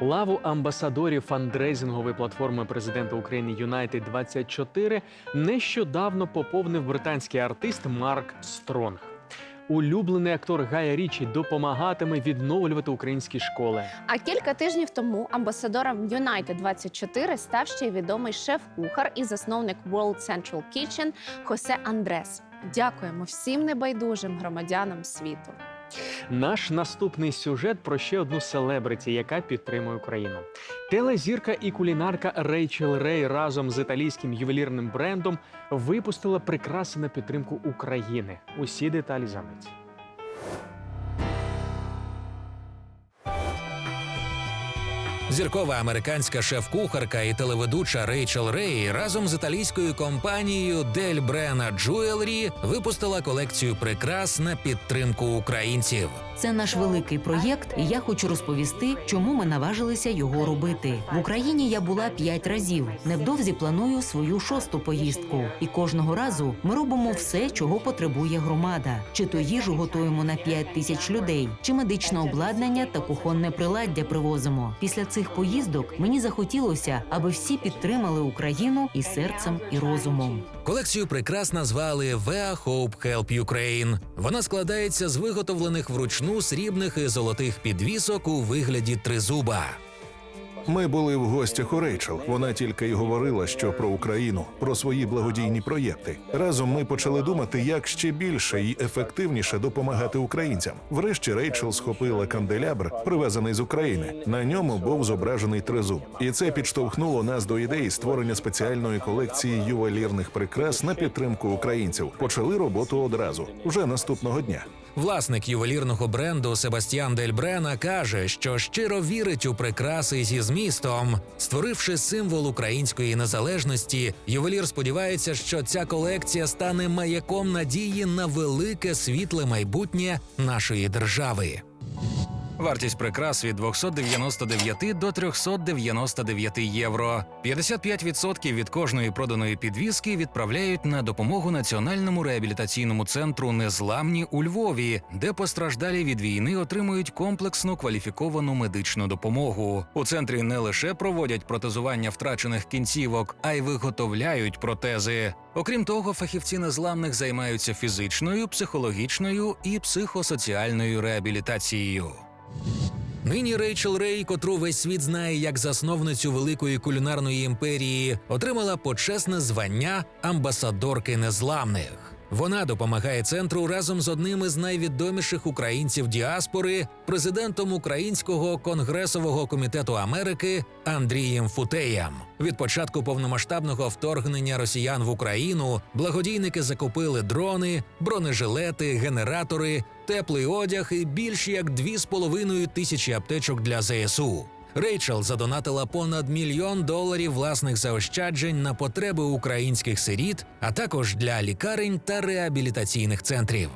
Лаву амбасадорів фандрейзингової платформи президента України United 24 нещодавно поповнив британський артист Марк Стронг. Улюблений актор Гая Річі допомагатиме відновлювати українські школи. А кілька тижнів тому амбасадором United 24 став ще й відомий шеф-кухар і засновник World Central Kitchen Хосе Андрес. Дякуємо всім небайдужим громадянам світу. Наш наступний сюжет про ще одну селебриті, яка підтримує Україну. Телезірка і кулінарка Рейчел Рей разом з італійським ювелірним брендом випустила прикраси на підтримку України. Усі деталі за мить. Зіркова американська шеф-кухарка і телеведуча Рейчел Рей разом з італійською компанією Дель Брена Jewelry випустила колекцію прикрас на підтримку українців. Це наш великий проєкт, і я хочу розповісти, чому ми наважилися його робити. В Україні я була п'ять разів. Невдовзі планую свою шосту поїздку. І кожного разу ми робимо все, чого потребує громада. Чи то їжу готуємо на п'ять тисяч людей, чи медичне обладнання та кухонне приладдя привозимо. Після цих поїздок мені захотілося, аби всі підтримали Україну і серцем, і розумом. Колекцію прикрас назвали «Vea Hope Help Ukraine. Вона складається з виготовлених вручну срібних і золотих підвісок у вигляді тризуба. Ми були в гостях у Рейчел. Вона тільки й говорила, що про Україну, про свої благодійні проєкти. Разом ми почали думати, як ще більше і ефективніше допомагати українцям. Врешті Рейчел схопила канделябр, привезений з України. На ньому був зображений тризуб, і це підштовхнуло нас до ідеї створення спеціальної колекції ювелірних прикрас на підтримку українців. Почали роботу одразу, вже наступного дня. Власник ювелірного бренду Себастьян Дель Брена каже, що щиро вірить у прикраси зі змістом. Створивши символ української незалежності, ювелір сподівається, що ця колекція стане маяком надії на велике світле майбутнє нашої держави. Вартість прикрас від 299 до 399 євро. 55% від кожної проданої підвіски відправляють на допомогу Національному реабілітаційному центру Незламні у Львові, де постраждалі від війни отримують комплексну кваліфіковану медичну допомогу. У центрі не лише проводять протезування втрачених кінцівок, а й виготовляють протези. Окрім того, фахівці незламних займаються фізичною, психологічною і психосоціальною реабілітацією. Нині Рейчел Рей, котру весь світ знає як засновницю великої кулінарної імперії, отримала почесне звання амбасадорки незламних. Вона допомагає центру разом з одним із найвідоміших українців діаспори, президентом Українського конгресового комітету Америки Андрієм Футеєм. Від початку повномасштабного вторгнення росіян в Україну благодійники закупили дрони, бронежилети, генератори, теплий одяг і більш як 2,5 тисячі аптечок для ЗСУ. Рейчел задонатила понад мільйон доларів власних заощаджень на потреби українських сиріт, а також для лікарень та реабілітаційних центрів.